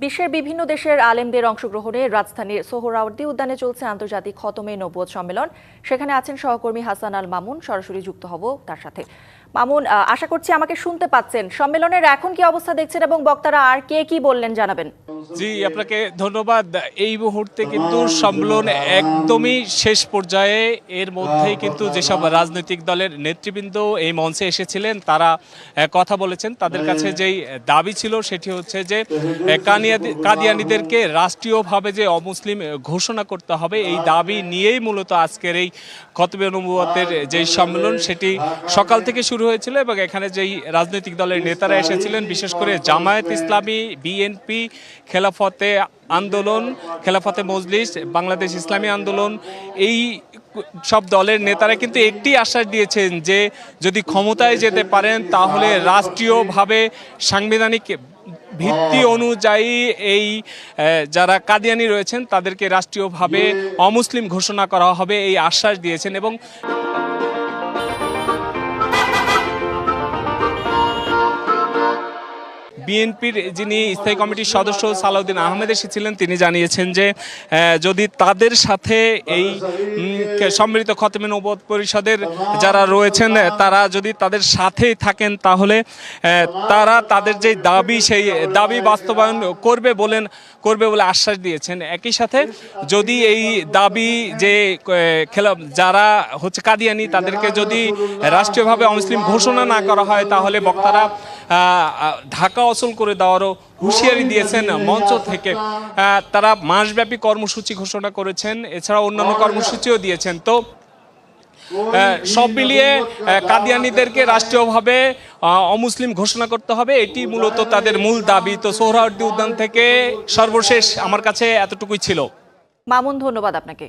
বিশ্বের বিভিন্ন দেশের আলেমদের অংশগ্রহণে রাজধানীর সোহরাওয়ার্দী উদ্যানে চলছে আন্তর্জাতিক খতমে নবোধ সম্মেলন। সেখানে আছেন সহকর্মী হাসান আল মামুন, সরাসরি যুক্ত হব তার সাথে। মামুন আশা করছি আমাকে শুনতে পাচ্ছেন। সম্মেলনের এখন কি অবস্থা দেখছেন এবং বক্তারা আর কে কি বললেন জানাবেন। জি, আপনাকে ধন্যবাদ। এই মুহূর্তে কিন্তু সম্মেলন একদমই শেষ পর্যায়ে। এর মধ্যেই কিন্তু যেসব রাজনৈতিক দলের নেতৃবৃন্দ এই মঞ্চে এসেছিলেন, তারা কথা বলেছেন। তাদের কাছে যেই দাবি ছিল সেটি হচ্ছে যে কাদিয়ানীদেরকে রাষ্ট্রীয়ভাবে যে অমুসলিম ঘোষণা করতে হবে, এই দাবি নিয়েই মূলত আজকের এই খতবে অনুভবতের যেই সম্মেলন, সেটি সকাল থেকে শুরু হয়েছিল এবং এখানে যেই রাজনৈতিক দলের নেতারা এসেছিলেন, বিশেষ করে জামায়াত ইসলামী বিএনপি খেলাফতে আন্দোলন, খেলাফতে মজলিস, বাংলাদেশ ইসলামী আন্দোলন, এই সব দলের নেতারা কিন্তু একটি আশ্বাস দিয়েছেন যে যদি ক্ষমতায় যেতে পারেন তাহলে রাষ্ট্রীয়ভাবে সাংবিধানিক ভিত্তি অনুযায়ী এই যারা কাদিয়ানি রয়েছেন তাদেরকে রাষ্ট্রীয়ভাবে অমুসলিম ঘোষণা করা হবে, এই আশ্বাস দিয়েছেন এবং বিএনপির যিনি স্থায়ী কমিটির সদস্য সালাউদ্দিন আহমেদ এসেছিলেন, তিনি জানিয়েছেন যে যদি তাদের সাথে এই সম্মিলিত খতমে নবদ পরিষদের যারা রয়েছেন, তারা যদি তাদের সাথেই থাকেন, তাহলে তারা তাদের যে দাবি, সেই দাবি বাস্তবায়ন করবে বলেন, করবে বলে আশ্বাস দিয়েছেন। একই সাথে যদি এই দাবি যে খেলা, যারা হচ্ছে কাদিয়ানি, তাদেরকে যদি রাষ্ট্রীয়ভাবে অমুসলিম ঘোষণা না করা হয়, তাহলে বক্তারা ঢাকা অচল করে দেওয়ারও হুঁশিয়ারি দিয়েছেন মঞ্চ থেকে। তারা মাসব্যাপী কর্মসূচি ঘোষণা করেছেন এছাড়া অন্যান্য কর্মসূচিও দিয়েছেন। তো সব মিলিয়ে কাদিয়ানিদেরকে রাষ্ট্রীয়ভাবে অমুসলিম ঘোষণা করতে হবে। এটি মূলত তাদের মূল দাবি। তো, সোহরাওয়ার্দী উদ্যান থেকে সর্বশেষ আমার কাছে এতটুকুই ছিল। মামুন, ধন্যবাদ আপনাকে।